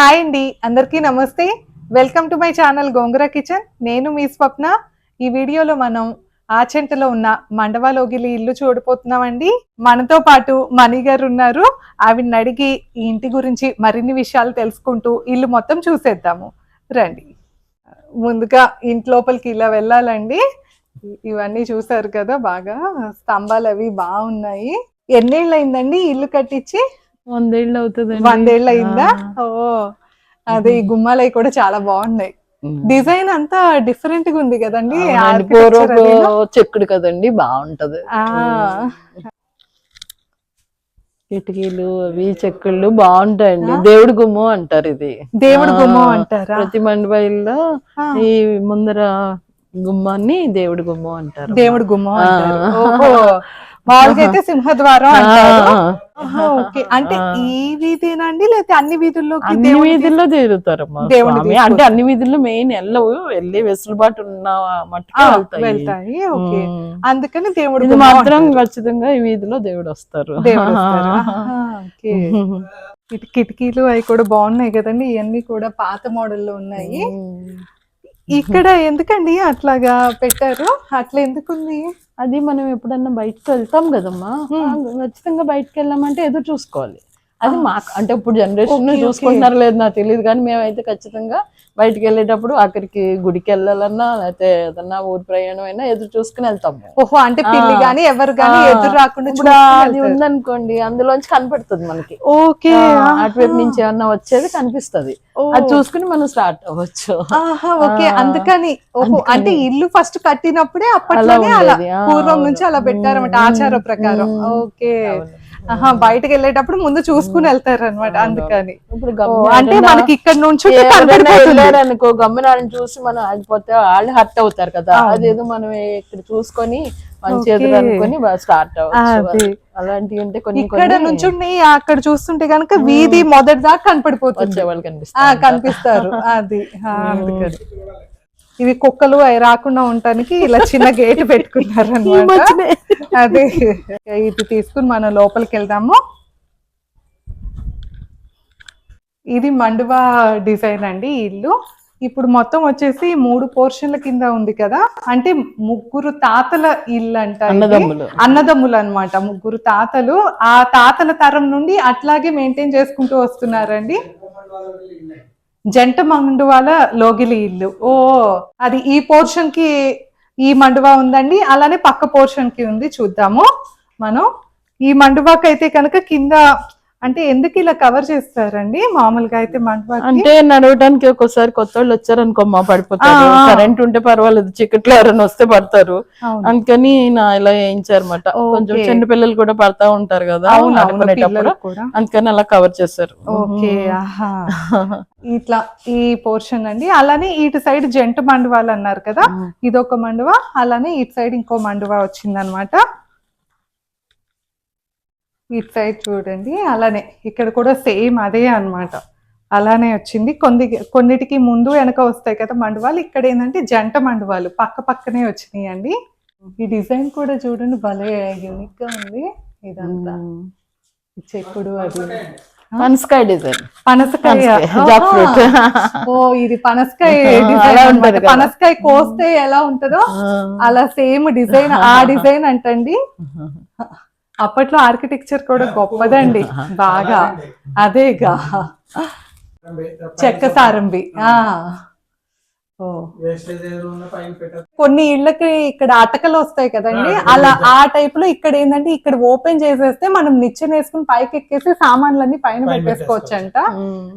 Hi అండి అందరికీ నమస్తే. Welcome to my channel Gongura kitchen. నేను మీ స్వప్న. ఈ వీడియోలో మనం ఆచెంటలో ఉన్న మండవాలోగిలి ఇల్లు చూడబోతున్నామండి. మనతో పాటు మణి గారు ఉన్నారు. ఆవిడని అడిగి ఈ ఇంటి గురించి మరిన్ని విషయాలు తెలుసుకుంటూ ఇల్లు మొత్తం చూసేద్దాము. రండి. ముందుగా ఇంటి లోపలికి ఇలా వెళ్ళాలండి. ఇవన్నీ చూసారు కదా బాగా స్తంభాలు అవి బాగున్నాయి. ఎన్నేళ్ళు అయిందండి ఇల్లు కట్టించి? వందేళ్ళు అవుతుంది వందేళ్ళు అయిందా ఓ అదే ఈ గుమ్మాలు అవి కూడా చాలా బాగున్నాయి. డిజైన్ అంతా డిఫరెంట్గా ఉంది కదండి. చెక్కుడు కదండి బాగుంటది. కిటికీలు అవి చెక్కుళ్ళు బాగుంటాయండి. దేవుడి గుమ్మం అంటారు ఇది. దేవుడి గుమ్మం అంటారా? ప్రతి మండపాయిల్లో ఈ ముందర గుమ్మాన్ని దేవుడి గుమ్మం అంటారు. దేవుడి గుమ్మం మామూలుగా అయితే సింహద్వారం ఓకే. అంటే. ఈ వీధినా అండి లేకపోతే అన్ని వీధుల్లోకి అన్ని దేవుడి వీధుల్లో స్వామి. తీసుకొస్తారు. అంటే అన్ని వీధుల్లో మెయిన్ వెళ్ళవు వెళ్ళి వెసులుబాటు ఉన్న మట్టుకు వెళ్తాయి. ఓకే. అందుకని దేవుడి మాత్రం. ఖచ్చితంగా ఈ వీధిలో దేవుడు వస్తారు. దేవుడు ఓకే. కిటికీలు అవి కూడా బాగున్నాయి కదండి. ఇవన్నీ కూడా పాత మోడల్లో ఉన్నాయి. ఇక్కడ ఎందుకండి అట్లాగా పెట్టారు? అట్లా ఎందుకుంది? అది మనం ఎప్పుడన్నా బయటకు వెళ్తాం కదమ్మా ఖచ్చితంగా బయటకు వెళ్ళామంటే ఎదురు చూసుకోవాలి. అది మాకు అంటే ఇప్పుడు జనరేషన్. చూసుకుంటున్నారు లేదు నాకు తెలియదు కానీ మేమైతే ఖచ్చితంగా బయటకు వెళ్ళేటప్పుడు అక్కడికి గుడికి వెళ్ళాలన్నా లేకపోతే ఏదన్నా ఊరి ప్రయాణం అయినా ఎదురు చూసుకుని వెళ్తాము ఓహో అంటే పిల్లి. గాని ఎవరు ఆ. ఎదురు రాకుండా అది. ఉందనుకోండి అందులోంచి కనపడుతుంది మనకి ఓకే. అటువైపు నుంచి ఏమన్నా వచ్చేది కనిపిస్తది. అది చూసుకుని మనం స్టార్ట్ అవ్వచ్చు ఓకే. అందుకని ఓహో. అంటే ఇల్లు ఫస్ట్ కట్టినప్పుడే అప్పట్లోనే అలా పూర్వం. నుంచి అలా పెట్టారన్నమాట ఆచార ప్రకారం. ఓకే బయటకు వెళ్ళేటప్పుడు ముందు చూసుకుని వెళ్తారు అనమాట. అందుకని. అంటే మనకి ఇక్కడ నుంచి వెళ్ళారనుకో గమ్మునాన్ని చూసి మనం ఆగిపోతే వాళ్ళు హర్ట్ అవుతారు కదా. అదేదో మనం ఇక్కడ చూసుకొని మంచి అనుకొని స్టార్ట్ అదే. అలాంటివి ఉంటే కొన్ని ఇక్కడ నుంచి అక్కడ చూస్తుంటే గనక వీధి మొదటి దాకా కనపడిపోతుంది కనిపిస్తారు అది. అందుకని. ఇవి కుక్కలు అవి రాకుండా ఉండటానికి ఇలా చిన్న గేట్ పెట్టుకున్నారు అనమాట అదే. ఇది తీసుకుని మనం లోపలికి వెళ్దాము. ఇది మండువా డిజైన్ అండి ఇల్లు. ఇప్పుడు మొత్తం వచ్చేసి మూడు పోర్షన్ల కింద ఉంది కదా. అంటే ముగ్గురు తాతల ఇల్లు అంట. అన్నదమ్ములు. అన్నదమ్ములు అన్నమాట ముగ్గురు తాతలు. ఆ తాతల తరం నుండి అట్లాగే మెయింటైన్ చేసుకుంటూ వస్తున్నారండి. జంట మండువాల లోగిలి ఇల్లు. ఓ అది ఈ పోర్షన్కి ఈ మండువా ఉందండి అలానే పక్క పోర్షన్కి ఉంది చూద్దాము. మనం ఈ మండువాకైతే కనుక కింద అంటే ఎందుకు ఇలా కవర్ చేస్తారండి? మామూలుగా అయితే మండువాకి అంటే నడవడానికి ఒక్కోసారి కొత్త వాళ్ళు వచ్చారనుకోమ్మా పడిపోతారు. ఆ, ఆ. కరెంట్ ఉంటే పర్వాలేదు చీకట్లో ఎవరైనా వస్తే పడతారు. అందుకని నా ఇలా వేయించారన్నమాట. కొంచెం. చిన్న పిల్లలు కూడా పడతా ఉంటారు కదా అందుకని అలా కవర్ చేశారు. ఓకే ఆహా. ఇట్లా ఈ పోర్షన్ అండి. అలానే ఇటు సైడ్ జంట మండువాలు అన్నారు కదా ఇదొక మండువా? అలానే ఇటు సైడ్ ఇంకో మండువా వచ్చిందనమాట ఇటు సైడ్ చూడండి అలానే ఇక్కడ కూడా సేమ్ అదే అన్నమాట. అలానే వచ్చింది. కొన్ని కొన్నిటికి ముందు వెనక వస్తాయి కదా మండువాలు ఇక్కడ ఏంటంటే జంట మండువాలు పక్క పక్కనే వచ్చినాయి అండి ఈ డిజైన్ కూడా చూడండి భలే యూనిక్గా ఉంది ఇదంతా. చెక్కుడు అది. పనసకాయ డిజైన్. పనసకాయ. ఓ ఇది పనసకాయ డిజైన్. పనసకాయ కోస్తే ఎలా ఉంటుందో అలా సేమ్ డిజైన్ ఆ డిజైన్ అంటండి. అప్పట్లో ఆర్కిటెక్చర్ కూడా గొప్పదండి. బాగా. అదేగా. చెక్క సారంబి కొన్ని ఇళ్ళకి ఇక్కడ అటకలు వస్తాయి కదండి. అలా ఆ టైప్లో ఇక్కడ ఏంటంటే ఇక్కడ ఓపెన్ చేసేస్తే మనం నిచ్చెన వేసుకుని పైకి ఎక్కేసి సామాన్లన్నీ పైన పైన పెట్టేసుకోవచ్చు. అంట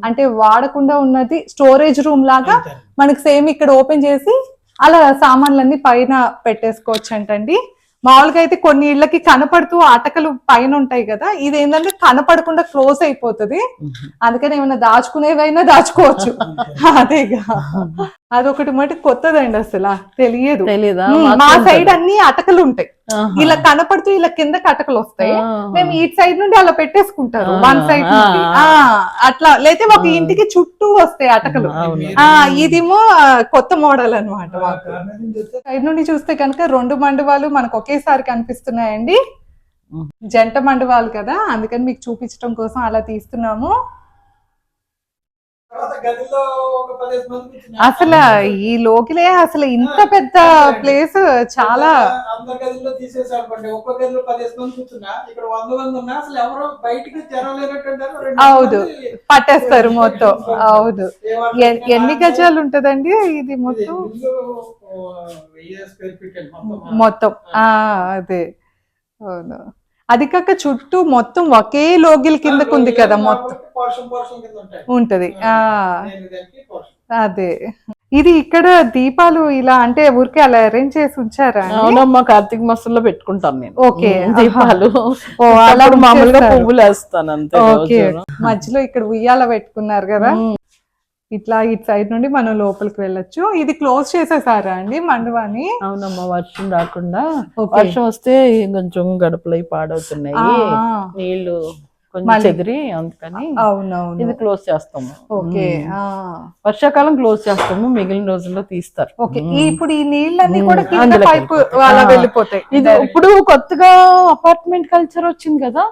అంటే వాడకుండా ఉన్నది స్టోరేజ్ రూమ్ లాగా మనకి సేమ్ ఇక్కడ ఓపెన్ చేసి అలా సామాన్లన్నీ పైన పెట్టేసుకోవచ్చు అంటండి మామూలుగా అయితే కొన్ని ఇళ్ళకి కనపడుతూ అటకలు పైన ఉంటాయి కదా ఇది ఏంటంటే కనపడకుండా క్లోజ్ అయిపోతుంది. అందుకని ఏమైనా దాచుకునేవైనా దాచుకోవచ్చు. అదేగా. అదొకటి మటు కొత్తదండి అసలు. తెలియదు. మాకు మా. సైడ్ అన్ని అటకలు ఉంటాయి. ఇలా కనపడుతూ ఇలా కిందకి అటకలు వస్తాయి. మేము ఈ సైడ్ నుండి అలా పెట్టేసుకుంటారు. వన్ సైడ్ ఆ, నుండి. అట్లా. లేతే ఒక. ఇంటికి చుట్టూ వస్తాయి అటకలు. ఆ ఇదేమో కొత్త మోడల్ అన్నమాట మాకు. సైడ్ నుండి చూస్తే కనుక రెండు మండువాలు మనకు ఒకేసారి కనిపిస్తున్నాయండి. జంట మండువాలు కదా. అందుకని మీకు చూపించడం కోసం అలా తీస్తున్నాము. అసలు ఈ లోకిలే అసలు ఇంత పెద్ద ప్లేస్ చాలా అందరి గదిలో తీసేసారు అనుకోండి ఒక్క గదిలో పదిహేను మంది కూర్చున్నా ఇక్కడ వంద మంది ఉన్నా అసలు ఎవరో బయటికి జనం లేనట్టు ఉంటారు. రెండు అవును పట్టేస్తారు మొత్తం. అవును. ఎన్ని గజాలు ఉంటదండి ఇది మొత్తం? మొత్తం. అదే. అవును. అది కాక చుట్టూ మొత్తం ఒకే లోగిల్ కిందకు ఉంది కదా మొత్తం. కాబట్టి పోర్షన్ పోర్షన్ కింద ఉంటాయి. ఉంటది. అదే. ఇది ఇక్కడ దీపాలు ఇలా అంటే ఊరికే అలా అరేంజ్ చేసి ఉంచారా? అవునమ్మా కార్తీక మాసంలో పెట్టుకుంటాను నేను. ఓకే, దీపాలు. ఓ, అలా అప్పుడు మామూలుగా. పువ్వులు వేస్తాను అంతే. మధ్యలో ఇక్కడ ఉయ్యాల పెట్టుకున్నారు కదా. ఇట్లా ఇటు సైడ్ నుండి మనం లోపలికి వెళ్ళొచ్చు ఇది క్లోజ్ చేసేసారా అండి మండవాని అవునమ్మా వర్షం రాకుండా. వర్షం వస్తే కొంచెం గడపలు పాడవుతున్నాయి. నీళ్ళు కొంచెం చెదిరి అందుకని అవునవును ఇది క్లోజ్ చేస్తాము ఓకే. వర్షాకాలం క్లోజ్ చేస్తాము మిగిలిన రోజుల్లో తీస్తారు ఓకే ఇప్పుడు ఈ నీళ్ళన్నీ కూడా కింద పైపు. అలా. వెళ్ళిపోతాయి ఇది ఇప్పుడు కొత్తగా అపార్ట్మెంట్ కల్చర్ వచ్చింది కదా.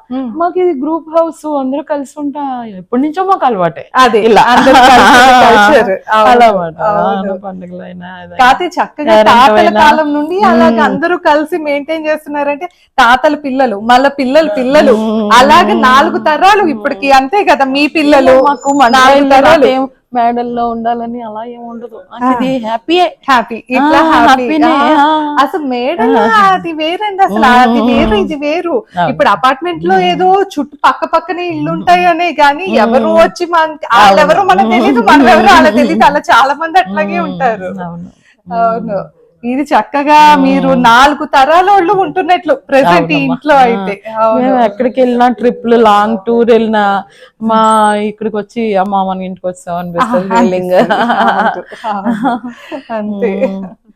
మాకు ఇది గ్రూప్ హౌస్ అందరూ కలిసి ఉంటా ఎప్పటి నుంచో మాకు అలవాటే అదే ఇలా. అలవాటు. పండుగలైనా. కాకపోతే చక్కగా తాతల. కాలం నుండి అలాగ. అందరూ కలిసి మెయింటైన్ చేస్తున్నారంటే తాతల పిల్లలు మళ్ళా పిల్లలు పిల్లలు. అలాగే నాలుగు తరాలు ఇప్పటికి అంతే కదా మీ పిల్లలు. మాకు నాలుగు తరాలు. మేడల్లో ఉండాలని అలా ఏం ఉండదు. ఇది హ్యాపీయే. హ్యాపీ. ఇట్లా హ్యాపీ. హ్యాపీనే. అసలు మేడలో అది వేరండి అసలు. అది వేరు ఇది వేరు. ఇప్పుడు అపార్ట్మెంట్లో ఏదో చుట్టూ పక్క పక్కనే ఇల్లు ఉంటాయనే గానీ ఎవరు వచ్చి మన వాళ్ళెవరో మనకు తెలియదు మనం ఎవరో వాళ్ళ తెలియదు అలా చాలా మంది అట్లాగే ఉంటారు. అవును. అవును. ఇది చక్కగా మీరు నాలుగు తరాల వాళ్ళు ఉంటున్నట్లు ప్రెసెంట్. ఇంట్లో అయితే. మేము ఎక్కడికి వెళ్ళినా ట్రిప్లు లాంగ్ టూర్ వెళ్ళినా మా ఇక్కడికి వచ్చి అమ్మ మన ఇంటికి వచ్చాం అనిపిస్తుంది. అంతే.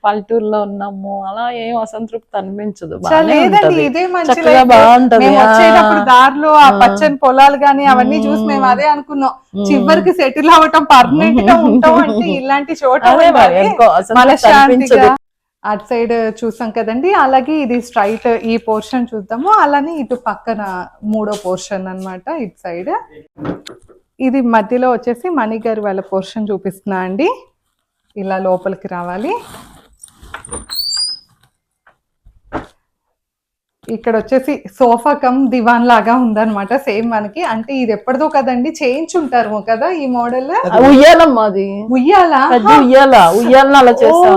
పల్లెటూరులో ఉన్నాము. అలా ఏం అసంతృప్తి అనిపించదు. చక్కగా. బాగుంటది. వచ్చేటప్పుడు దారిలో ఆ. పచ్చని పొలాలు గాని అవన్నీ చూసి మేము అదే అనుకున్నాం. చివరికి సెటిల్ అవ్వటం పర్మనెంట్గా ఉంటాం అంటే ఇలాంటి చోట అనిపించదు. అటు సైడ్ చూసాం కదండి. అలాగే ఇది స్ట్రైట్ ఈ పోర్షన్ చూద్దాము. అలానే ఇటు పక్కన మూడో పోర్షన్ అన్నమాట ఇటు సైడ్. ఇది మధ్యలో వచ్చేసి మణి గారి వాళ్ళ పోర్షన్ చూపిస్తున్నా అండి. ఇలా లోపలికి రావాలి. ఇక్కడ వచ్చేసి సోఫా కమ్ దివాన్ లాగా ఉందన్నమాట. సేమ్ మనకి. అంటే ఇది ఎప్పటిదో కదండి చేయించుంటారు కదా ఈ మోడల్. ఉయ్యాలమ్మా అది. ఉయ్యాలా? ఉయ్యాల. ఉయ్యాలని అలా చేస్తాం.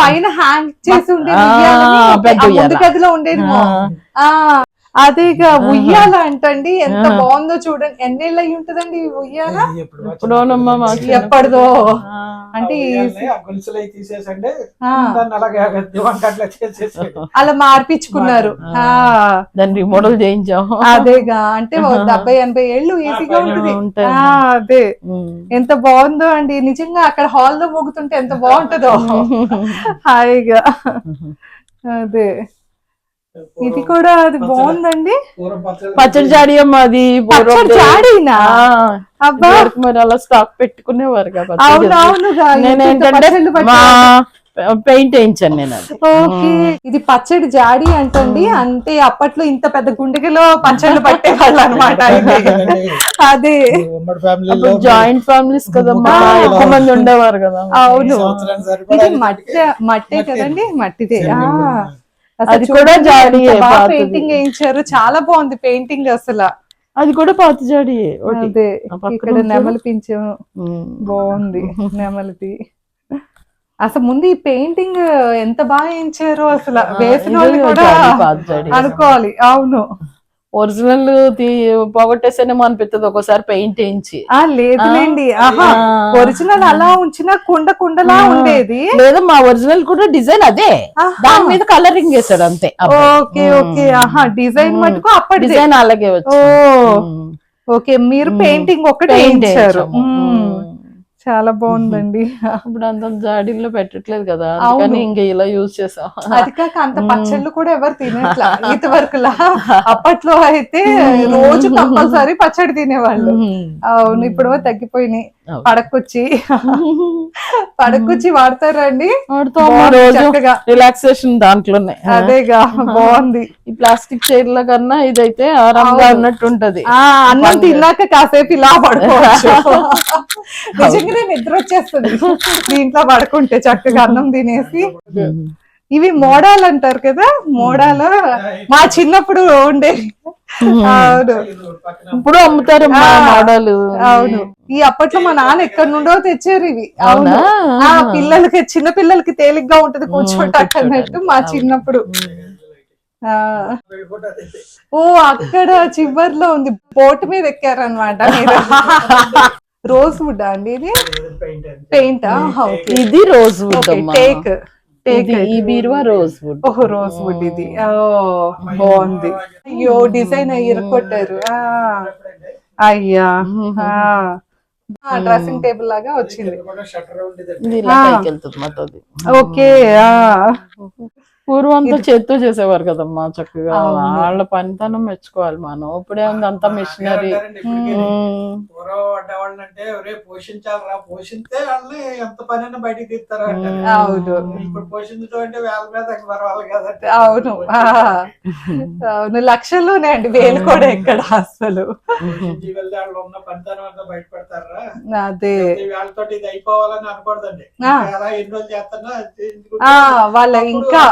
పైన హ్యాంగ్ చేసి ఉండేది ముందు. గదిలో ఉండేది అదేగా ఉయ్యాల అంటండి. ఎంత. బాగుందో చూడండి. ఎన్నేళ్ళు అయి ఉంటదండి ఉయ్యాల? ఎప్పటిదో. అంటే తీసేసండి అలా మార్పించుకున్నారు ఆ. దాన్ని రిమోడల్ చేయించాం. అదేగా. అంటే డెబ్బై ఎనభై ఏళ్ళు ఈజీగా ఉంటుంది. అదే. ఎంత బాగుందో అండి. నిజంగా అక్కడ హాల్లో మోగుతుంటే ఎంత బాగుంటుందో. హాయిగా. అదే. ఇది కూడా అది బాగుందండి. పచ్చడి పచ్చడి జాడి అమ్మ అది జాడీనా. అబ్బా! మరి అలా స్టాక్ పెట్టుకునేవారు పచ్చళ్ళు మా. పెయింట్ వేయించాను నేను ఓకే ఇది పచ్చడి జాడి అంటండి. అంటే అప్పట్లో ఇంత పెద్ద గుండెలో పచ్చళ్ళు పట్టేవాళ్ళు అనమాట అదే. ఉమ్మడి ఫ్యామిలీలో అప్పుడు జాయింట్ ఫ్యామిలీస్ కదమ్మా. ఎక్కువ మంది ఉండేవారు కదా. అవును. ఇది మట్టి మట్టే కదండి మట్టిదే. అది కూడా పాతది. పెయింటింగ్ వేయించారు చాలా బాగుంది పెయింటింగ్ అసలు అది కూడా పాత జాడి అదే ఇక్కడ. నెమలి పింఛం. బాగుంది నెమలిది అసలు ముందు ఈ పెయింటింగ్ ఎంత బాగా వేయించారు అసలు వేసిన వాళ్ళు కూడా జాడీ, జాడీ. అనుకోవాలి అవును ఒరిజినల్ పోగొట్టేసేనేమో అనిపిస్తుంది ఒక్కోసారి పెయింట్ వేయించి. ఆ లేదులేండి. ఒరిజినల్ అలా ఉంచిన కుండ కుండలా. ఉండేది. లేదా మా ఒరిజినల్ కూడా డిజైన్ అదే. దాని మీద కలరింగ్ వేసాడు అంతే ఓకే ఓకే. ఆహా డిజైన్. మటుకు అప్పటిదే. డిజైన్ అలాగే వచ్చి ఓకే మీరు. పెయింటింగ్ ఒకటి పెయింట్ వేయించారు. చాలా బాగుందండి. ఇప్పుడు అంత జాడీల్లో పెట్టట్లేదు కదా. అవును. అందుకని ఇంకా ఇలా యూజ్ చేసాం. అది కాక అంత. పచ్చళ్ళు కూడా ఎవరు తినట్లా? ఇంత వరకులా అప్పట్లో అయితే రోజు కంపల్సరీ పచ్చడి తినేవాళ్ళు. అవును ఇప్పుడు తగ్గిపోయినాయి. పడకొచ్చి. పడకొచ్చి వాడతారండి. చక్కగా. రిలాక్సేషన్ దాంట్లోనే. అదేగా బాగుంది. ఈ ప్లాస్టిక్ చైర్ల కన్నా ఇదైతే ఆరాంగా. ఉన్నట్టు ఉంటది అన్నం తిన్నాక కాసేపు ఇలా పడుకోవచ్చు. నిజంగానే నిద్ర వచ్చేస్తుంది. దీంట్లో పడుకుంటే చక్కగా అన్నం తినేసి. ఇవి మోడాలు అంటారు కదా మోడాలు. మా చిన్నప్పుడు ఉండేవి అవును. ఇప్పుడు అమ్ముతారమ్మా ఆ, మోడల్. అవును. ఈ అప్పట్లో మా నాన్న ఎక్కడి నుండో తెచ్చారు ఇవి. అవును? ఆ పిల్లలకి చిన్న పిల్లలకి తేలిగ్గా ఉంటది కూర్చోటానికి అన్నట్టు మా చిన్నప్పుడు. ఆ. ఓ అక్కడ చివర్లో ఉంది. బోట్ మీద ఎక్కారనమాట మీరు. రోజ్ వుడ్ అండి ఇది? పెయింట్ ఇది రోజ్ వుడ్ అమ్మా. టేక్. టేక్ ఈ బీరువా? రోజ్ వుడ్ ఓహో రోజ్ వుడ్ ఇది. ఓ బాగుంది. అయ్యో డిజైన్ ఇరకొట్టారు ఆ, అయ్యా. డ్రెస్సింగ్ టేబుల్ లాగా వచ్చింది. ఓకే. ఆ పూర్వం అంతా చేత్తో చేసేవారు కదమ్మా చక్కగా. వాళ్ళ పనితనం మెచ్చుకోవాలి మనం. ఇప్పుడే ఉంది అంతా మిషనరీ. పోషించాలరా పోషిస్తే ఎంత బయటికి తీస్తారు అవును. ఇప్పుడు పోషించడం అంటే వేల మీద పర్వాలి కదంటే అవును. అవును. లక్షల్లోనే అండి. వేలు కూడా ఎక్కడ అసలు. వాళ్ళు ఉన్న పనితనం అంతా అదే. వాళ్ళతో ఇది అయిపోవాలని అనకూడదండి. అలా ఎన్ని రోజులు చేస్తున్నా వాళ్ళ ఇంకా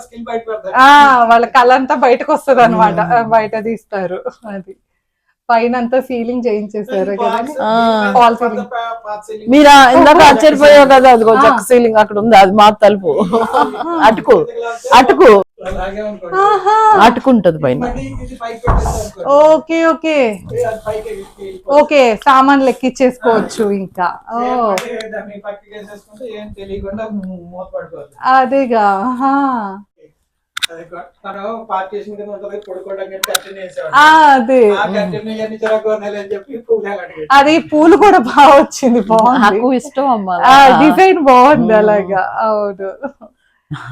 స్కిల్ బయట పెడతారు. ఆ వాళ్ళ కళ అంతా బయటకు వస్తుంది అనమాట బయట తీస్తారు. అది. పైన అంతా సీలింగ్ చేయించేసారు. మీరు ఇందాక ఆశ్చర్యపోయావు కదా అది సీలింగ్ అక్కడ ఉంది అది మా తలుపు. అటుకు అటుకు. అటుకుంటది పైన. Okay okay. ఓకే సామాన్లు ఎక్కిచ్చేసుకోవచ్చు ఇంకా. అదేగా. అది అదే. పూలు అడిగాడు అది పూలు కూడా బాగా వచ్చింది బాగుంది. నాకు ఇష్టం అమ్మా. ఆ డిజైన్ బాగుంది అలాగా. అవును.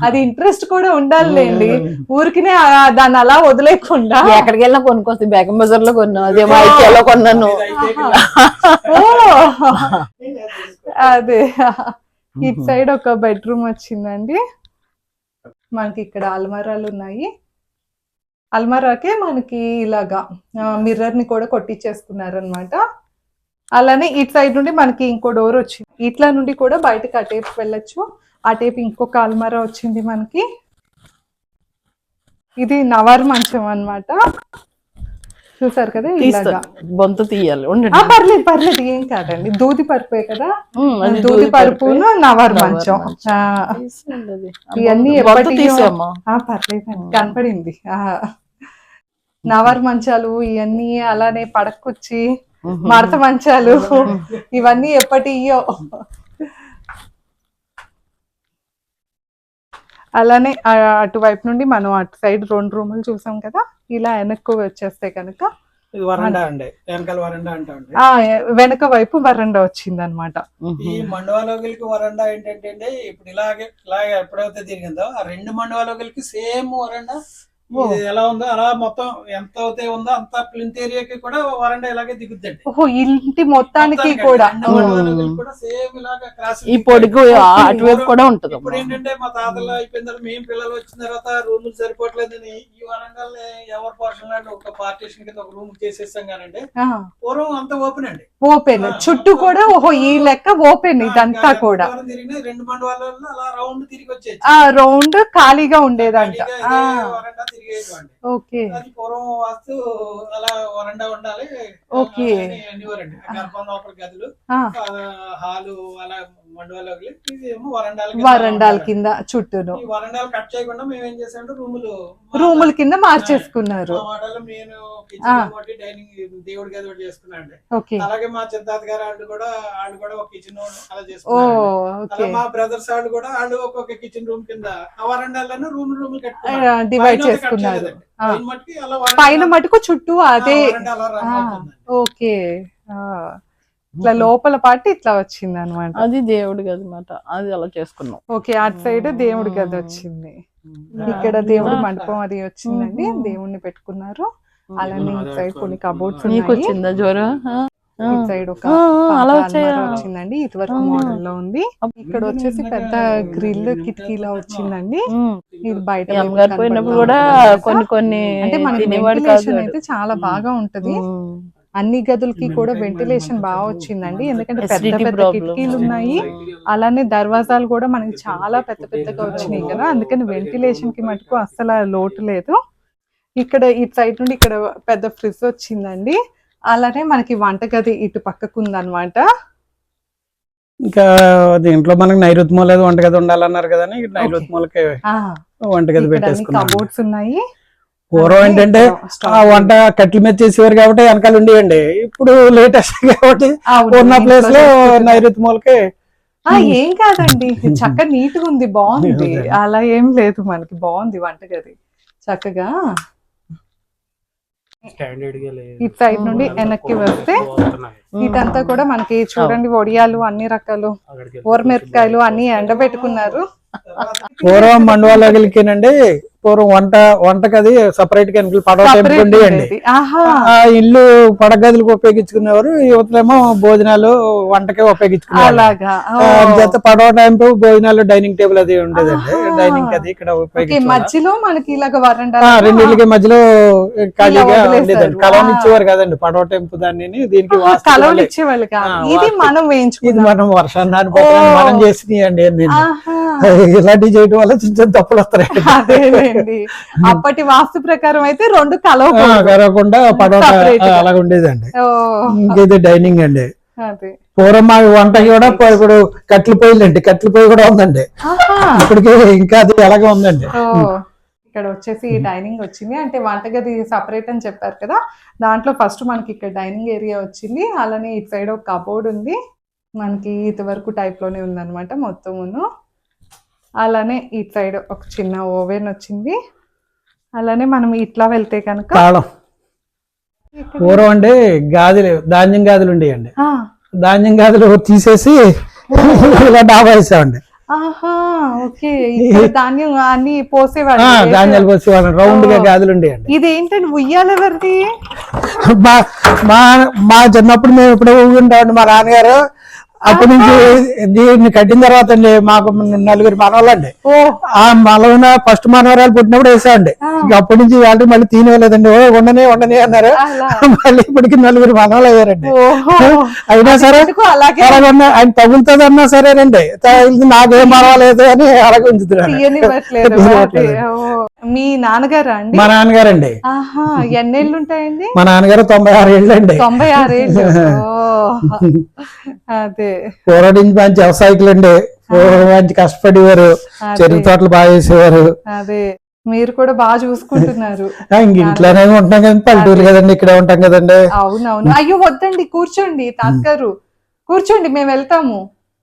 అది ఇంట్రెస్ట్ కూడా ఉండాలిలేండి. ఊరికినే ఆ- దాన్ని అలా వదిలేకుండా. ఎక్కడికి వెళ్ళినా కొనుక్కొస్తుంది బేగం బజార్లో కొన్నాను. అదే మా ఐక్యాలో కొన్నాను అదే. ఇటు సైడ్ ఒక బెడ్రూమ్ వచ్చిందండి. మనకి ఇక్కడ అల్మారాలు ఉన్నాయి. అల్మారాకే మనకి ఇలాగా మిర్రర్ని కూడా కొట్టించేసుకున్నారు అనమాట అలానే ఇటు సైడ్ నుండి మనకి ఇంకో డోర్ వచ్చింది. ఇట్లా నుండి కూడా బయటకి ఆ టేప్ వెళ్ళొచ్చు. ఆ టేప్ ఇంకొక అల్మారా వచ్చింది మనకి. ఇది నవర్ మంచం అన్నమాట. చూసారు కదా ఇలాగా. బొంత తీయాలి. ఉండండి. పర్లేదు పర్లేదు. ఏం కాదండి. దూది పరుపే కదా. దూది పరుపును నవర్ మంచం. ఇవన్నీ పర్లేదండి కనపడింది. నవర్ మంచాలు ఇవన్నీ అలానే పడకొచ్చి మడత మంచాలు. ఇవన్నీ ఎప్పటియో అలానే అటువైపు నుండి మనం అటు సైడ్ రెండు రూములు చూసాం కదా ఇలా వెనక్కు వచ్చేస్తే కనుక వెనక వైపు వరండా వచ్చింది అనమాట ఈ మండవాలోగిలకి వరండా ఏంటంటే అండి, ఇప్పుడు ఇలాగే ఇలాగే ఎప్పుడైతే తిరిగిందో ఆ రెండు మండవాలోగిలకి సేమ్ వరండా ఇది ఎలా ఉందో అలా మొత్తం ఎంత అయితే ఉందో అంత ప్లింత్ ఏరియాకి కూడా వరండా ఇలాగే దిగుద్దండి. ఓహో ఇంటి మొత్తానికి కూడా. సేమ్ ఇలాగా క్రాస్ ఈ పొడుగు అటువైపు కూడా ఉంటది ఇప్పుడు ఏంటంటే మా తాతలు అయిపోయిన తర్వాత మేము పిల్లలు వచ్చిన తర్వాత రూములు సరిపోవట్లేదని ఈ వరండాల్ని ఎవరి పోర్షన్ లాంటి ఒక పార్టీషన్ కింద ఒక రూమ్ చేసేసాం కానండి. పూర్వం అంతా ఓపెన్ అండి. ఓపెన్ చుట్టూ కూడా ఓహో ఈ లెక్క ఓపెన్ ఇదంతా కూడా. రెండు మండవాలలో అలా రౌండ్ తిరిగి వచ్చేది. ఆ రౌండ్ ఖాళీగా ఉండేదంట. తిరిగేటువంటి ఓకే. అది పూర్వం వాస్తు అలా వరండా ఉండాలి. ఓకే. అని అనేవారండి గర్భం లోపల గదులు హాలు అలా వరండాల కింద చుట్టూను. ఈ వరండాలు కట్ చేయకుండా మేము ఏం చేసామంటే రూములు రూముల కింద మార్చేసుకున్నారు. అలాగే మా చిత్తాత గారు వాళ్ళు కూడా వాళ్ళు కూడా ఒక కిచెన్ అలా చేసుకున్నారు మా బ్రదర్స్ వాళ్ళు కూడా వాళ్ళు ఒక్కొక్క కిచెన్ రూమ్ కింద వరండాలను రూమ్ రూమ్ డివైడ్ చేసుకున్నారు. పైన మటుకు చుట్టూ అదే. ఓకే. ఇట్లా లోపల పాటు ఇట్లా వచ్చింది అనమాట అది దేవుడి గది మాట అది అలా చేసుకున్నాం. ఓకే అటు సైడ్ దేవుడి గది వచ్చింది ఇక్కడ దేవుడి మండపం అది వచ్చిందండి. దేవుణ్ణి పెట్టుకున్నారు. అలానే ఇటు సైడ్ కొన్ని కబోర్డ్స్ నీకు వచ్చిందా జ్వరం. ఇటు సైడ్ ఒక అలా వచ్చిందండి. ఇటువరకు మోడల్లో ఉంది. ఇక్కడ వచ్చేసి పెద్ద గ్రిల్ కిటికీలా వచ్చిందండి. ఇది బయట పోయినప్పుడు కూడా. కొన్ని కొన్ని అంటే వాడు. అయితే చాలా బాగా ఉంటది. అన్ని గదులకి కూడా వెంటిలేషన్ బాగా వచ్చిందండి. ఎందుకంటే పెద్ద పెద్ద. కిటికీలు ఉన్నాయి. అలానే దర్వాజాలు కూడా మనకి చాలా పెద్ద పెద్దగా వచ్చినాయి కదా. అందుకని వెంటిలేషన్కి మటుకు అస్సలు లోటు లేదు. ఇక్కడ ఇటు సైడ్ నుండి ఇక్కడ పెద్ద ఫ్రిడ్జ్ వచ్చిందండి. అలానే మనకి వంటగది ఇటు పక్కకు ఉందన్నమాట. ఇంకా దీంట్లో మనకి నైరుతి మూల వంటగది ఉండాలన్నారు కదా నైరుతి మూలకి ఆ, వంటగది పెట్టేసుకున్నాం కబోర్డ్స్ ఉన్నాయి. పూర్వం ఏంటంటే ఆ వంట కట్టెల మీద చేసేవారు కాబట్టి వెనకాల ఉండేవండి ఇప్పుడు లేటెస్ట్ కాబట్టి ఉన్న ప్లేస్లో. నైరుతి మూలకి ఆ ఏం కాదండి. చక్క నీట్గా ఉంది బాగుంది. అలా ఏం లేదు మనకి బాగుంది వంటగది. చక్కగా. స్టాండర్డ్గా లేదు. ఇటు సైడ్ నుండి వెనక్కి వస్తే. ఇటంతా కూడా మనకి చూడండి వడియాలు అన్ని రకాలు ఊరమిరపకాయలు అన్ని ఎండబెట్టుకున్నారు. పూర్వం మండవాళ్ళకినండి పూర్వం వంట వంటకది సపరేట్గా పడవ ఉండేది. ఆహా ఆ ఇల్లు పడగదులకు ఉపయోగించుకునేవారు యువతలేమో భోజనాలు వంటకే ఉపయోగించుకునేవారు. జత పడవ టైంపు భోజనాలు డైనింగ్ టేబుల్ అది ఉండేదండి. డైనింగ్ అది ఇక్కడ మధ్యలో మనకి ఇలాగ వరండా ఆ, రెండింటికి మధ్యలో ఖాళీగా. ఉండేదండి ఆ. ఇచ్చేవారు కదండి పడవ టెంపు దాన్ని దీనికి ఇది. మనం వర్షాన్ని. మనం చేసినాయండి అన్ని ఆహా. ఇలాంటివి చేయడం వల్ల చిన్న చిన్న తప్పులు వస్తాయి. అదేలేండి. అప్పటి వాస్తు ప్రకారం అయితే రెండు కలవ కరగకుండా పడవ. అలాగ ఉండేదండి. ఓ. ఇంకేది డైనింగ్ అండి. పూర్వం మా వంట కూడా ఇప్పుడు కట్లు పొయ్యిలండి. కట్లు పొయ్యి కూడా ఉందండి. ఇప్పటికి ఇంకా అది అలాగే ఉందండి. ఇక్కడ వచ్చేసి డైనింగ్ వచ్చింది. అంటే వంటగది సపరేట్ అని చెప్పారు కదా. దాంట్లో ఫస్ట్ మనకి ఇక్కడ డైనింగ్ ఏరియా వచ్చింది. అలానే ఇటు సైడ్ ఒక కబోర్డ్ ఉంది. మనకి ఇటు వరకు టైప్లోనే ఉందన్నమాట మొత్తమును. అలానే ఇటు సైడ్ ఒక చిన్న ఓవెన్ వచ్చింది. అలానే మనం ఇట్లా వెళ్తే కనుక తాళం. పూర్వం అండి గాజులు ధాన్యం గాజులు ఉండేయండి. ధాన్యం గాజులు తీసేసి ఇలా డాబా వేసామండి ఆహా ఓకే. ఇక్కడ ధాన్యం అన్ని వేసేవాళ్ళు. ధాన్యాలు పోసేవాళ్ళం రౌండ్గా. గాజులు ఉండేయండి. ఇది ఏంటండి ఉయ్యాల ఎవరిది మా మా చిన్నప్పుడు మేము ఎప్పుడో ఊగుంటామండి మా నాన్నగారు. అప్పటి నుంచి దీన్ని కట్టిన తర్వాత అండి మాకు నలుగురు మనవాళ్ళండి. ఆ మనవన ఫస్ట్ మనవరాలు పుట్టినప్పుడు వేసామండి. అప్పటి నుంచి వాళ్ళు మళ్ళీ తినేలేదండి ఓ ఉండనే ఉండని అన్నారు. మళ్ళీ ఇప్పటికి నలుగురు మనవాళ్ళు అయ్యారండి. అయినా సరే అలాగన్నా ఆయన తగులుతుంది అన్నా సరేనండి. నాకేం పర్వాలేదు అని అలాగే ఉంచుతున్నారు మీ నాన్నగారా అండి? మా నాన్నగారండి. ఆహా ఎన్నేళ్ళు ఉంటాయండి మా నాన్నగారు తొంభై ఆరు ఏళ్ళు అండి తొంభై ఆరేళ్ళు. ఓ అదే. నుంచి మంచి వ్యవసాయకులు అండి మంచి కష్టపడేవారు. చెరుకు తోటలు బాగా వేసేవారు. అదే. మీరు కూడా బాగా చూసుకుంటున్నారు. ఇంట్లోనే ఉంటున్నాం కదండి పల్లెటూరు కదండి ఇక్కడే ఉంటాం కదండి. అవునవును. అయ్యో వద్దండి కూర్చోండి తాతగారు. కూర్చోండి మేము వెళ్తాము.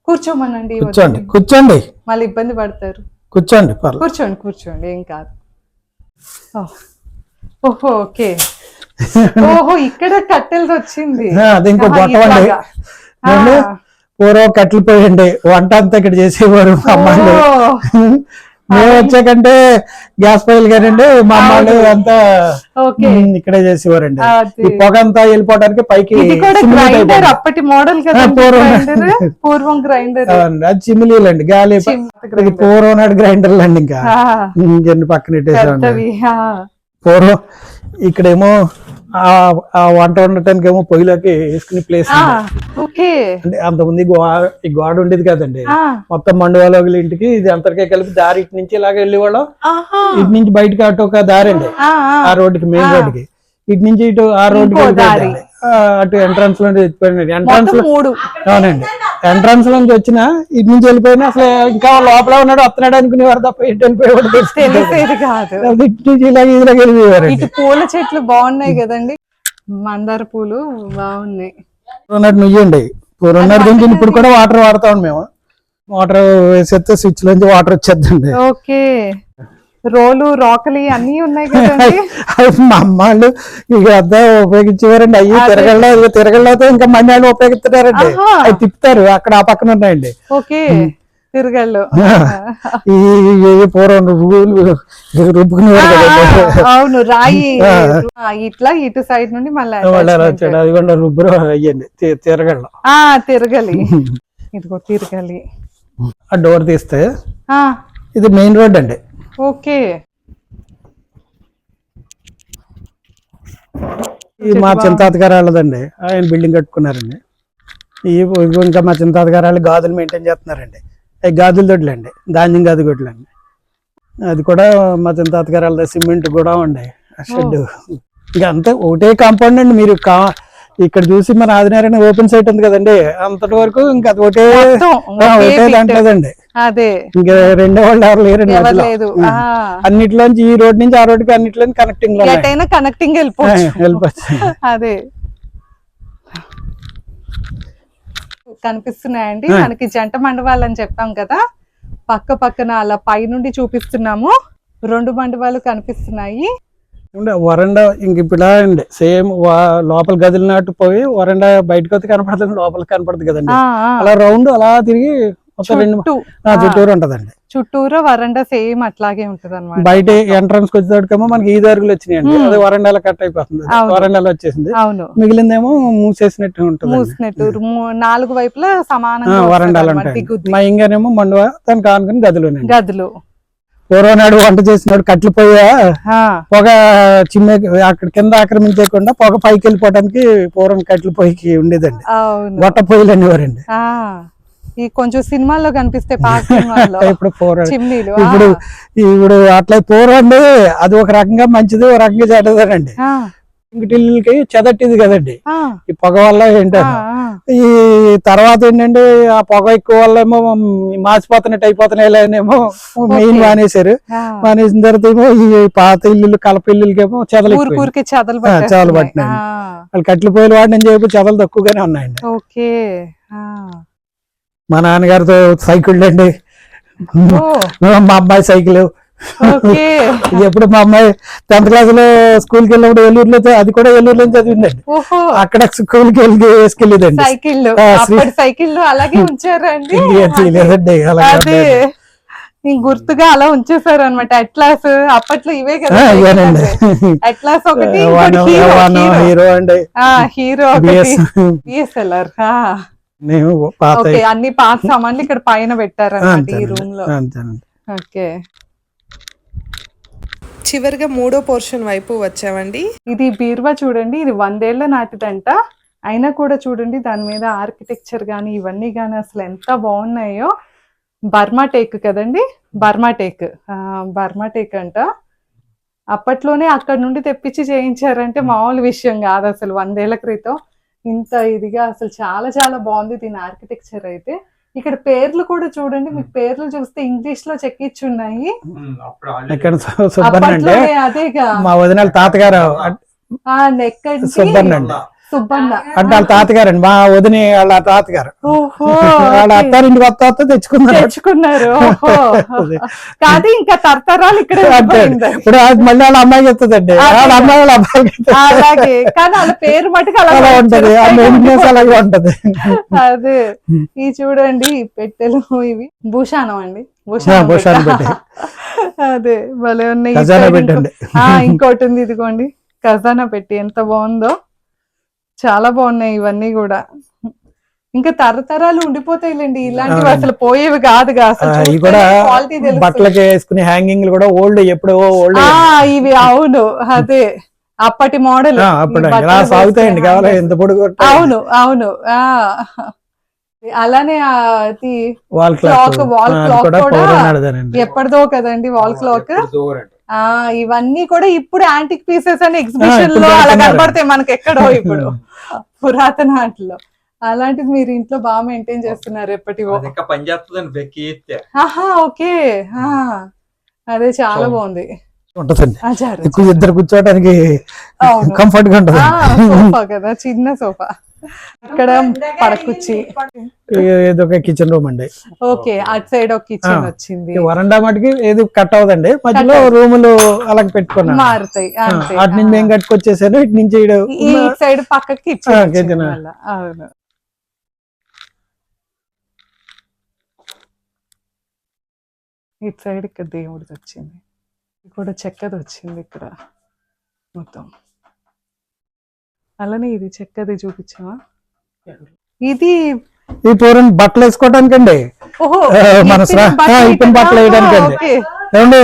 కూర్చోమనండి కూర్చోండి. కూర్చోండి. మళ్ళీ ఇబ్బంది పడతారు. కూర్చోండి కూర్చోండి కూర్చోండి ఏం కాదు. ఓహో ఓకే ఓహో ఇక్కడ కట్టెలది వచ్చింది అది ఇంకో ఆహా, గొట్టం అండి ఇట్లాగా. ఆ. ఏమండి? పూర్వం కట్టెలు పోయండి వంట అంతా ఇక్కడ చేసేవారు ఓ, మేము వచ్చాకంటే గ్యాస్ పొయ్యిలు కానండి మా అమ్మాళ్ళు అంతా ఇక్కడే చేసేవారండి. ఈ పొగ అంతా వెళ్ళిపోవడానికి పైకి. అప్పటి మోడల్ పూర్వం. గ్రైండర్ పూర్వం గ్రైండర్. అవునండి, అది చిమ్నీలు అండి గాలి పూర్వం నాడు గ్రైండర్లు అండి ఇంకా. ఇంకెన్ని పక్కన. పూర్వం ఇక్కడేమో ఆ ఆ వంట వండటానికి ఏమో పొయ్యిలోకి వేసుకునే ప్లేస్ ఓకే. అంటే అంతమంది గో ఈ గోడ ఉండేది కదండి. మొత్తం మండువాలోగుల ఇంటికి ఇది అంతటికే కలిపి దారి ఇటు నుంచి ఇలాగ వెళ్ళేవాళ్ళం. ఇటు నుంచి బయటకి అటు ఒక దారి అండి. ఆ, రోడ్డుకి మెయిన్. రోడ్డుకి. ఇటు నుంచి ఇటు ఆ రోడ్డుకి. ఆ, అటు ఎంట్రన్స్లో ఎంట్రన్స్లో అవునండి. ఎంట్రన్స్ నుంచి వచ్చిన ఇటు నుంచి వెళ్ళిపోయినా అసలు ఇంకా లోపల ఉన్నాడు వస్తున్నాడు అనుకునేవారు తప్ప ఇటు వెళ్ళిపోయేవాడు తెలిసేది కాదు. ఇటు నుంచి ఇలాగ ఇలాగ వెళ్ళిపోయేవారండి ఇటు పూల చెట్లు బాగున్నాయి కదండి. మందార పూలు బాగున్నాయి. ఉన్నట్టు నుయ్యండి. పూర్వన్నర నుంచి ఇప్పుడు కూడా వాటర్ వాడతాం మేము. వాటర్ వేసేస్తే స్విచ్ లోంచి వాటర్ వచ్చేద్దండి. ఓకే. రోలు రోకలి అన్ని ఉన్నాయి కదండి. మా అమ్మాళ్ళు ఇక అంతా ఉపయోగించేవారండి. అయ్యి తిరగళ్ళ తిరగళ్ళతో ఇంకా మన్నాళ్ళు ఉపయోగిస్తున్నారండి. అవి తిప్పుతారు అక్కడ ఆ పక్కన ఉన్నాయండి. ఓకే. తిరగళ్ళు. ఈ పూర్వం అవును రాయి ఇట్లా ఇటు సైడ్ నుండి మళ్ళీ అది కూడా రుబ్బురు అయ్యండి. తిరగళ్ళం. ఆ తిరగలి. ఇదిగో తిరగలి. ఆ డోర్ తీస్తే ఇది మెయిన్ రోడ్ అండి. ఓకే. ఈ మా చింతాత గారు వాళ్ళదండి ఆయన బిల్డింగ్ కట్టుకున్నారండి. ఈ ఇంకా మా చింతాత గారు వాళ్ళు గాజులు మెయింటైన్ చేస్తున్నారండి. అవి గాజుల దొడ్లండి. ధాన్యం గాజు గొడ్లండి. అది కూడా మా చింతాత గారు వాళ్ళది సిమెంట్ కూడా ఉండే షెడ్ ఇంకా అంతే ఒకటే కాంపౌండ్ అండి. మీరు కా ఇక్కడ చూసి మన ఆదినారాయణ ఓపెన్ సైట్ ఉంది కదండి. అంతటి వరకు ఇంకా అది ఒకటే ఒకటే. దాంట్లోదండి. అదే. ఇంకా రెండో వాళ్ళు ఎవరు. లేదు. అన్నిట్లోంచి ఈ రోడ్ నుంచి ఆ రోడ్డుకి అన్నిట్లోంచి కనెక్టింగ్లో ఉన్నాయి. ఎటైనా కనెక్టింగ్ వెళ్ళిపోవచ్చు. వెళ్ళిపోవచ్చు. అదే. కనిపిస్తున్నాయండి. మనకి జంట మండపాలు అని చెప్పాం కదా. పక్క పక్కన అలా పై నుండి చూపిస్తున్నాము. రెండు మండపాలు కనిపిస్తున్నాయి. వరండా ఇంక ఇప్పుడు అండి. సేమ్ లోపల గదులు నాటు పోయి వరండా బయటకు వస్తే కనపడుతుంది లోపల కనపడుతుంది కదండి. అలా రౌండ్ అలా తిరిగి రెండు చుట్టూరు ఉంటదండి. చుట్టూరు వరండా సేమ్ అట్లాగే ఉంటది అనమాట బయట ఎంట్రన్స్ వచ్చేటోడికేమో మనకి ఈ దారులు వచ్చినాయండి. అది వరండాలో కట్ అయిపోతుంది. వరండాలో వచ్చేసింది. అవును. మిగిలిందేమో మూసేసినట్టు ఉంటుంది మూసినట్టు. నాలుగు వైపులా సమానంగా వరండాలు ఉంటాయి. మా ఇంగానేమో మండువ దానికి ఆనుకుని గదులు. పూర్వం నాడు వంట చేసినాడు కట్లు పోయా పొగ చిమ్మే అక్కడ కింద ఆక్రమించకుండా పొగ పైకి వెళ్ళిపోవడానికి పూర్వం కట్లు పొయ్యికి ఉండేదండి. గొట్ట పొయ్యిలు అనేవారండి ఈ కొంచెం సినిమాల్లో కనిపిస్తే ఇప్పుడు చిమ్నీలు ఇప్పుడు ఇప్పుడు అట్లా పూర్వం అండి అది ఒక రకంగా మంచిది ఒక రకంగా చెడ్డదేనండి ఇంకటిల్లుకి చెదట్టిది కదండి ఈ పొగ వల్ల ఏంటంటే. ఈ తర్వాత ఏంటంటే ఆ పొగ ఎక్కువ వల్ల ఏమో మాసిపోతున్నట్టు అయిపోతున్నాయిలేనేమో మెయిన్. మానేశారు. మానేసిన తర్వాత ఏమో ఈ పాత ఇల్లులు కలప ఇల్లులకేమో చెదలు చెదలు. పట్టినాయి. వాళ్ళు కట్లు పోయిన వాడిని చెప్పి చెదలు తక్కువగానే ఉన్నాయండి ఓకే. మా నాన్నగారితో సైకిల్ అండి. మా అమ్మాయి సైకిల్. ఎప్పుడు మా అమ్మాయి టెన్త్ క్లాస్లో స్కూల్కి వెళ్ళినప్పుడు ఏలూరులో అది కూడా ఏలూరులో చదివిందండి. అక్కడ స్కూల్కి వెళ్ళి వేసుకెళ్ళేదండి. సైకిల్ అలాగే ఉంచారండి. గుర్తుగా అలా ఉంచేసారు అనమాట అట్లాస్ అప్పట్లో ఇవే కదా అట్లాస్ ఒకటి హీరో అండి. ఆ హీరో బిఎస్ఎల్ఆర్ నేను పాత ఓకే అన్ని పాత సామాన్లు ఇక్కడ పైన పెట్టారు ఈ. రూమ్లో అంతేనండి ఓకే. చివరిగా మూడో పోర్షన్ వైపు వచ్చామండి. ఇది బీరువా చూడండి ఇది వందేళ్ళ నాటిదంట. అయినా కూడా చూడండి దాని మీద ఆర్కిటెక్చర్ కానీ ఇవన్నీ కానీ అసలు ఎంత బాగున్నాయో. బర్మా టేక్ కదండి? Burma teak. బర్మా టేక్ అంట. అప్పట్లోనే అక్కడ నుండి తెప్పించి చేయించారంటే మామూలు విషయం కాదు అసలు వందేళ్ళ క్రితం. ఇంత ఇదిగా అసలు చాలా చాలా బాగుంది దీని ఆర్కిటెక్చర్ అయితే. ఇక్కడ పేర్లు కూడా చూడండి మీకు పేర్లు చూస్తే ఇంగ్లీష్లో చెక్కిచ్చి ఉన్నాయి. ఎక్కడ సు- సుబ్బన్న అంటే అప్పట్లోనే అదేగా మా వదినాల తాతగారు సుబ్బన్న అండి సుబ్బన్న. అంటే వాళ్ళ తాతగారండి మా వదిని వాళ్ళ తాతగారు. ఓహో వాళ్ళ వస్తా వస్తా తెచ్చుకున్నారు. తెచ్చుకున్నారు కాదు ఇంకా తరతరాలు ఇక్కడ ఇప్పుడు మళ్ళీ వాళ్ళ అమ్మాయికి ఎత్తదండి అదే. వాళ్ళ అమ్మాయి వాళ్ళ ఎత్తది. అలాగే. కానీ వాళ్ళ పేరు మటుకు అలా ఉంటది. అలాగే ఉంటది. అదే. ఈ చూడండి పెట్టెలు ఇవి. భూషాణం అండి. భూషాణం పెట్టె. అదే. భలే ఉన్నాయి. ఇంకోటి ఉంది ఇదిగోండి. ఖజానా పెట్టి ఎంత బాగుందో. చాలా బాగున్నాయి ఇవన్నీ కూడా. ఇంకా తరతరాలు ఉండిపోతాయిలేండి ఇలాంటివి. అసలు పోయేవి కాదుగా అసలు ఆ, ఇవి చూస్తేనే కూడా. బట్టలకి వేసుకునే హ్యాంగింగ్లు కూడా ఓల్డ్ ఎప్పుడో ఓల్డ్ ఆ ఇవి అవును అదే అప్పటి మోడల్ అప్పుడు ఇలా సాగుతాయండి కావాలి? ఎంత పొడుగు అవును అవును ఆ. అలానే వాల్ క్లాక్ కూడా పౌరం నడదానండి ఎప్పటిదో కదండి వాల్ క్లాక్ ఇవన్నీ కూడా ఇప్పుడు యాంటిక్ పీసెస్ అని ఎగ్జిబిషన్లో అలా. కనబడతాయి మనకి ఎక్కడో ఇప్పుడు. పురాతన ఆటలో అలాంటిది మీరు ఇంట్లో బాగా మెయింటైన్ చేస్తున్నారు ఎప్పటివో. ఆహా ఓకే. ఆ అదే చాలా బాగుంది. ఉంటదండి. ఎక్కువ ఇద్దరు కూర్చోవడానికి. కంఫర్ట్గా ఉంటది. ఆ, సోఫా కదా చిన్న సోఫా. ఇక్కడ పడకుచ్చి. ఏదో ఒక కిచెన్ రూమ్ అండి. ఓకే అటు సైడ్ ఒక కిచెన్. వచ్చింది. వరండా మటుకి ఏది కట్ అవదండి మధ్యలో రూములు అలా పెట్టుకున్నాను. మారుతాయి అటు నుంచి మేము కట్టుకొచ్చేసాను ఇటు నుంచి ఈ సైడ్ పక్కకి కిచెన్. మళ్ళా. అవును. ఇటు సైడ్ ఇక్కడ దేవుడిది వచ్చింది. కూడా చెక్కది వచ్చింది ఇక్కడ మొత్తం. అలానే ఇది చెక్కది చూపించావా? ఇది ఈ పూర్వం బట్టలు వేసుకోవడానికి అండి మన ఇప్పిన బట్టలు వేయడానికండి. ఓకే. ఏమండి?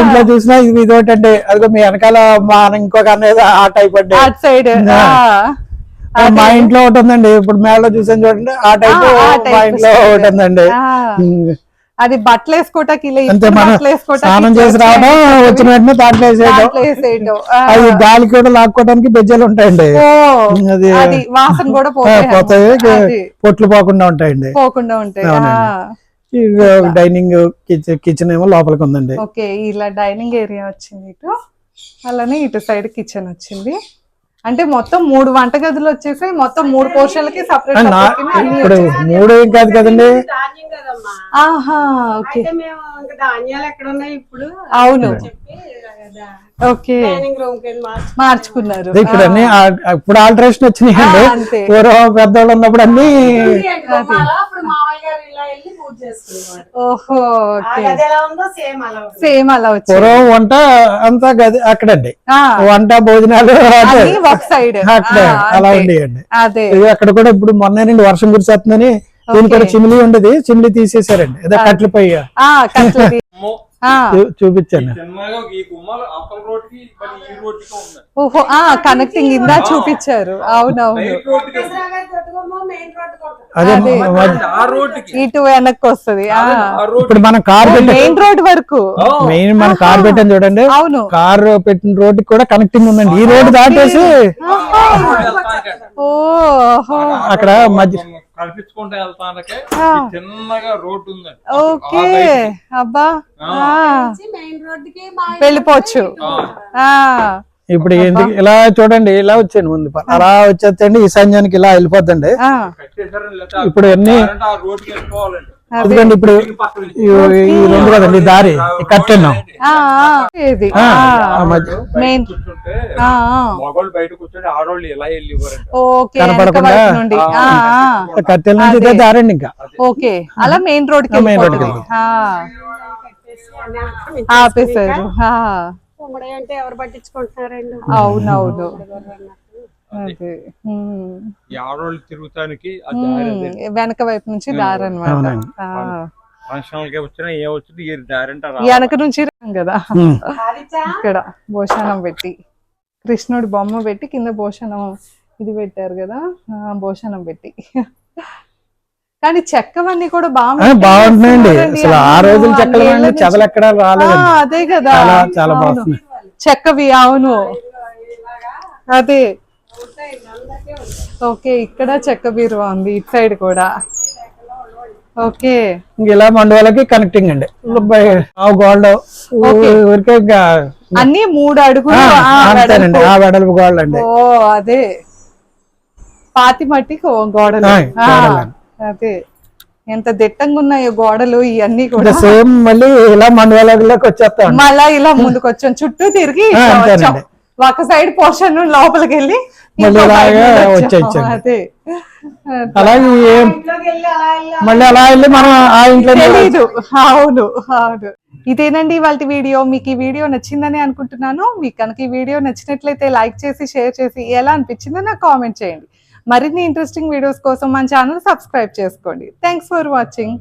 ఇంట్లో చూసినా ఇది ఇది ఒకటండి అదిగో మీ వెనకాల మా ఇంకొక అనేది ఆ టైప్ అండి. సైడ్. మా ఇంట్లో ఒకటి ఉందండి ఇప్పుడు మేడలో చూసాను చూడండి ఆ టైప్ మా ఇంట్లో. ఒకటి ఉందండి. అది బట్టలు వేసుకోవటానికి స్నానం చేసి రావడం. వచ్చిన వెంటనే దాంట్లో వేసేయడం. అది గాలి కూడా లాక్కోవడానికి బెజ్జలు ఉంటాయండి. అది వాసన కూడా పోతాయి పొట్లు పోకుండా ఉంటాయండి. పోకుండా ఉంటాయి. డైనింగ్ కిచెన్ కిచెన్ ఏమో లోపలికి ఉందండి. ఓకే ఇలా డైనింగ్ ఏరియా వచ్చింది ఇటు. అలానే ఇటు సైడ్ కిచెన్ వచ్చింది. అంటే మొత్తం మూడు వంట గదులు వచ్చేసి మొత్తం మూడు పోర్షన్లకి సపరేట్ ఇప్పుడు మూడు ఏం కాదు కదండి? ఆహా ఓకే. అయితే మేము ఇంకా ధాన్యాలు ఎక్కడ ఉన్నాయి ఇప్పుడు? అవును. చెప్పి కదా ఓకే. డైనింగ్ రూమ్కి మార్చి మార్చుకున్నారు. ఇప్పుడు అన్ని ఇప్పుడు ఆల్టరేషన్ వచ్చినాయండి. ఆ, అంతే. పూర్వం పెద్దవాళ్ళు ఉన్నప్పుడు అన్ని ఓహో సేమ్ అలా పూర్వం వంట అంతా గది అక్కడండి. ఆ, వంట భోజనాలు అదే. అది ఒక సైడ్ అక్కడే అలా ఉండేయండి. అదే. ఇది అక్కడ కూడా ఇప్పుడు మొన్న నుండి వర్షం కురిసేస్తుందని దీని కూడా చిమిలి ఉండేది చిమిలి తీసేశారండి ఏదో కట్ల పై ఆ కట్లది ఆ చూపించాను చిన్నగా ఈ గుమ్మాలు అవతల రోడ్డుకి మరి ఈ రోడ్డుకి ఉంది ఓహో ఆ కనెక్టింగ్ ఇందా చూపించారు. అవునవును. మెయిన్ రోడ్డుకి ఉంది. మెయిన్ రోడ్ కొడుకు అదే ఇటు వెనక్కి వస్తుంది. ఆ. ఆ రోడ్డు ఇప్పుడు మనం కార్ పెట్టి మెయిన్ రోడ్ వరకు. మెయిన్ మనం కార్ పెట్టాం చూడండి. అవును. కార్ పెట్టిన రోడ్డుకి కూడా కనెక్టింగ్ ఉందండి. ఈ రోడ్డు దాటేసి ఓహో. అక్కడ మధ్య కల్పించుకుంటూ వెళ్తానకే. చిన్నగా రోడ్డు ఉందండి. ఓకే. అబ్బా. ఆ, మెయిన్ రోడ్కి మా వెళ్ళిపోవచ్చు. ఆ. ఇప్పుడు ఎందుకు ఇలా చూడండి ఇలా వచ్చాను ముందు. అలా వచ్చేస్తండి ఈశాన్యానికి ఇలా వెళ్ళిపోద్దండి. ఇప్పుడు ఆ రోడ్డుకి వెళ్ళిపోవాలండి. అదే. ఎందుకండి ఇప్పుడు ఈ రెండు కదండి దారి మధ్య మెయిన్. కనపడకుండా? కట్టెల నుంచి ఇదే దారండి ఇంకా. ఓకే. అలా మెయిన్ రోడ్ ఆపేశారు. ఎవరు పట్టించుకుంటున్నారండి అవునవును. ఈ ఆడవాళ్ళు తిరుగుతానికి వెనక వైపు నుంచి దారి అనమాట అవునండి. ఫంక్షన్లకి వచ్చినా ఏ వచ్చినా ఈ దారి అంటే రా- వెనక నుంచి రాం కదా. ఇక్కడ భోషణం పెట్టి కృష్ణుడి బొమ్మ పెట్టి కింద భోషణం ఇది పెట్టారు కదా ఆ, భోషణం పెట్టి. కానీ చెక్కవన్నీ కూడా బాగా ఆ, బాగుంటున్నాయండి. అసలు ఆ రోజులు చెక్కలు చెదలు ఎక్కడ ఆ, రాలేదండి అదే కదా. చాలా. బాగుంది చెక్కవి అవును. అదే. ఓకే ఇక్కడ చెక్క బీరువా ఉంది ఇటు సైడ్ కూడా. ఓకే. ఇలా మండవాళ్ళకి కనెక్టింగ్ అండి. ఆ గోల్డ్ ఊరికే అన్ని మూడు అడుగులు ఆ, అంతేనండి. వెడల్పు. ఆ వెడల్పు గోల్డ్ అండి. ఓ అదే. పాతి మట్టి గో- గోడలు. అదే. ఎంత దిట్టంగా ఉన్నాయో గోడలు ఇవన్నీ కూడా. సేమ్ మళ్ళీ ఇలా మండవాళ్ళకి వచ్చేస్తాం మళ్ళా ఇలా ముందుకు వచ్చాం చుట్టూ తిరిగి. ఒక సైడ్ పోర్షన్ లోపలికి వెళ్ళి మళ్ళీ. అదే అలాగే ఏం ఇంట్లోకి వెళ్ళి అలా వెళ్ళి మళ్ళీ అలా వెళ్ళి మనం ఆ ఇంట్లో తెలీదు. అవును అవును. ఇదేనండి వాళ్ళ వీడియో. మీకు ఈ వీడియో నచ్చిందని అనుకుంటున్నాను. మీకు కనుక ఈ వీడియో నచ్చినట్లయితే లైక్ చేసి షేర్ చేసి ఎలా అనిపించిందో నాకు కామెంట్ చేయండి. మరిన్ని ఇంట్రెస్టింగ్ వీడియోస్ కోసం మన ఛానల్ సబ్స్క్రైబ్ చేసుకోండి. Thanks for watching